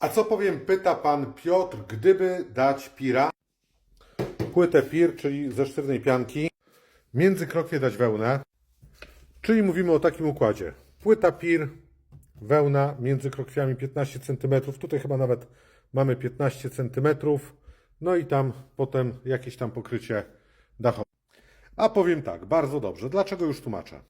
A co powiem, pyta pan Piotr, gdyby dać pira, płytę pir, czyli ze sztywnej pianki, między krokwie dać wełnę, czyli mówimy o takim układzie. Płyta pir, wełna między krokwiami 15 cm, tutaj chyba nawet mamy 15 cm, no i tam potem jakieś tam pokrycie dachowe. A powiem tak, bardzo dobrze. Dlaczego już tłumaczę?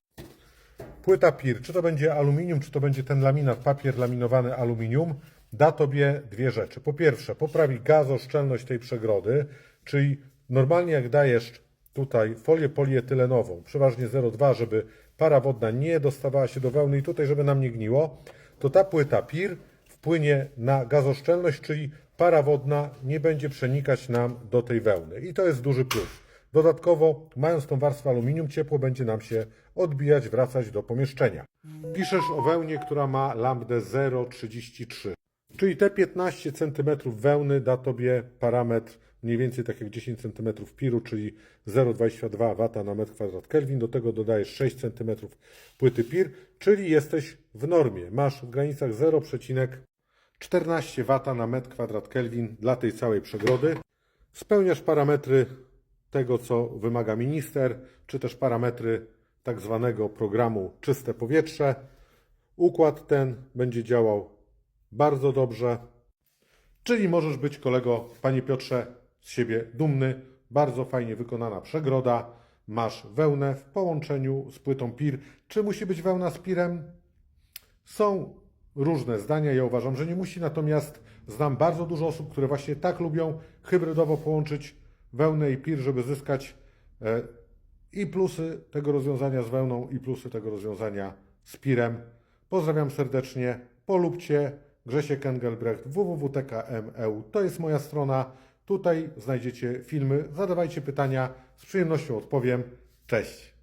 Płyta PIR, czy to będzie aluminium, czy to będzie ten laminat, papier laminowany aluminium, da Tobie dwie rzeczy. Po pierwsze, poprawi gazoszczelność tej przegrody, czyli normalnie jak dajesz tutaj folię polietylenową, przeważnie 0,2, żeby para wodna nie dostawała się do wełny i tutaj, żeby nam nie gniło, to ta płyta PIR wpłynie na gazoszczelność, czyli para wodna nie będzie przenikać nam do tej wełny. I to jest duży plus. Dodatkowo, mając tą warstwę aluminium, ciepło będzie nam się odbijać, wracać do pomieszczenia. Piszesz o wełnie, która ma lambdę 0,33. Czyli te 15 cm wełny da Tobie parametr mniej więcej tak jak 10 cm piru, czyli 0,22 W na metr kwadrat Kelvin. Do tego dodajesz 6 cm płyty pir, czyli jesteś w normie. Masz w granicach 0,14 W na metr kwadrat Kelvin dla tej całej przegrody. Spełniasz parametry tego, co wymaga minister, czy też parametry tak zwanego programu Czyste Powietrze. Układ ten będzie działał bardzo dobrze, czyli możesz być kolego, panie Piotrze, z siebie dumny. Bardzo fajnie wykonana przegroda. Masz wełnę w połączeniu z płytą PIR. Czy musi być wełna z PIRem? Są różne zdania. Ja uważam, że nie musi, natomiast znam bardzo dużo osób, które właśnie tak lubią hybrydowo połączyć wełnę i pir, żeby zyskać e, i plusy tego rozwiązania z wełną, i plusy tego rozwiązania z pirem. Pozdrawiam serdecznie. Polubcie Grzesiek Engelbrecht www.tkm.eu. To jest moja strona. Tutaj znajdziecie filmy. Zadawajcie pytania. Z przyjemnością odpowiem. Cześć.